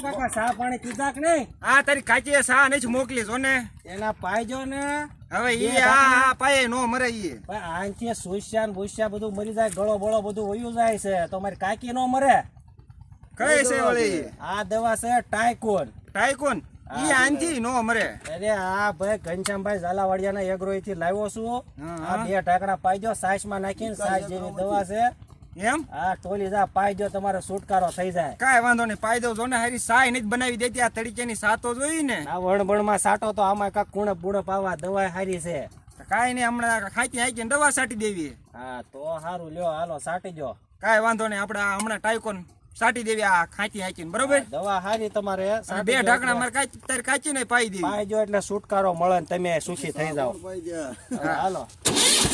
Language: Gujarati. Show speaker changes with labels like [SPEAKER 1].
[SPEAKER 1] ચા પાણી પીધા કે નહીં?
[SPEAKER 2] આ તારી કાચી સા નહીં મોકલી જો ને.
[SPEAKER 1] એના પાયજો ને.
[SPEAKER 2] હવે ઈ આ આ નો મરે ઈ.
[SPEAKER 1] ભાઈ સુસ્યા ને ભૂસ્યા બધું મરી જાય ગળો બળો બધું વયું જાય છે. તો મારી કાકી નો મરે.
[SPEAKER 2] કઈ છે વળી?
[SPEAKER 1] આ દવા છે ટાયકોન
[SPEAKER 2] ટાયકોન ઈ આનથી નો મરે.
[SPEAKER 1] અરે આ ભાઈ ઘનશ્યામભાઈ ઝાલાવાડિયાના એગ્રોઈ થી લાવ્યો છું. આ બે ઢાંકણા પાઈજો સાસમાં નાખીને સાસ જેવી દવા છે.
[SPEAKER 2] એમ?
[SPEAKER 1] આ ટોલી જા પાઈજો તમારો છુટકારો થઈ જાય.
[SPEAKER 2] કાઈ વાંધો નહીં પાઈ દઉં જો ને હારી સાય નહીં બનાવી દેતી આ તડીકેની સાતો જોઈ ને.
[SPEAKER 1] આ વણબણમાં સાટો તો આમાં કાક કુણ બુણ પાવા દવા હારી છે.
[SPEAKER 2] કાઈ નહીં હમણાં ખાતી હાકી દવા સાટી દેવી
[SPEAKER 1] હા તો સારું લ્યો હાલો સાટી જો
[SPEAKER 2] કાઈ વાંધો નહીં આપણે હમણાં ટાઈકોન સાટી દેવી આ ખાતી હાકીને બરોબર?
[SPEAKER 1] દવા હારી તમારે
[SPEAKER 2] બે
[SPEAKER 1] જો
[SPEAKER 2] ઢાંકણા મારે કાચી તારે કાચી નહીં પાઈ દેવી.
[SPEAKER 1] પાઈજો એટલે છુટકારો મળે ને તમે સુખી થઈ જાઓ. હાલો.